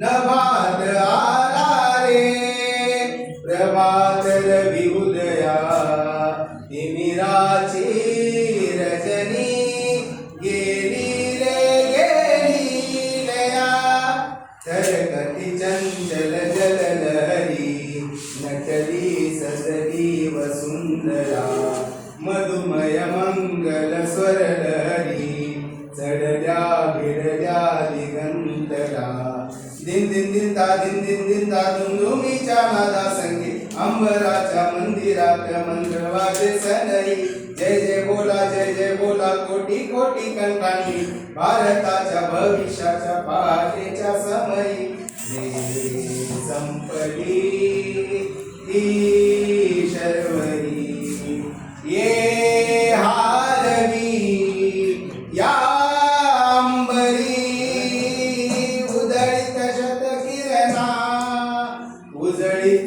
नभात आला रे प्रभात रवी उदया तिमिराची रजनी, गेली रे, गेली लया सरकती चंचल जललहरी नटली सजली वसुंधरा मधुमय मंगल दिगंतरा दिन दिन दिन ता दिन दिन दिन ता दुमदुमीच्या नादा संगी। अंबराच्या मंदिरात मंत्र वाजे सनई। जय जय बोला, जय जय बोला, कोटी कोटी कंकांनी। भारताच्या भविष्याच्या पहाटेच्या समयी संपली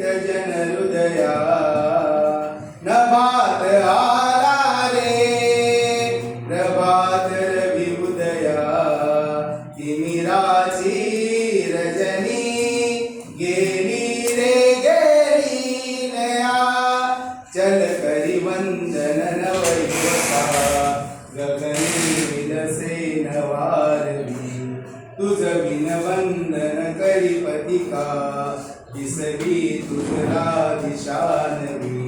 जन हृदया, नभात आला रे प्रभात रवी उदया तिमिराची रजनी गेली रे गेली लया चल करी वंदन नवयुवका गगनी विलसे नवारवी। तुझ बिन वंदन करी पतिका दिसली तुझला दिशानवी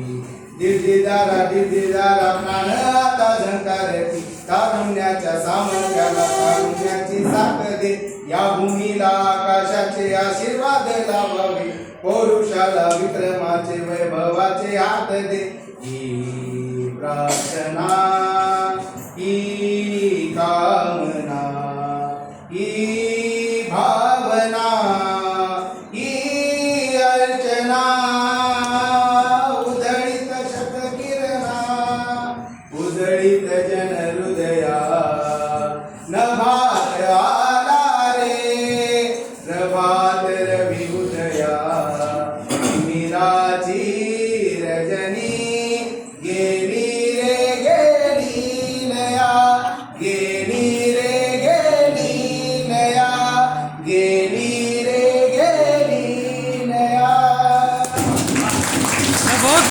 दिर्दिदारा दिर्दिदारा प्राण आता झंकारती तारुण्याच्या सामर्थ्याला तारुण्याची साथ दे या भूमीला आकाशाचे आशीर्वाद लावावे पौरुषाला विक्रमाचे वैभवाचे हात दे। ही प्रार्थना अर्चना उधळीत शतकिरणा उजळीत जन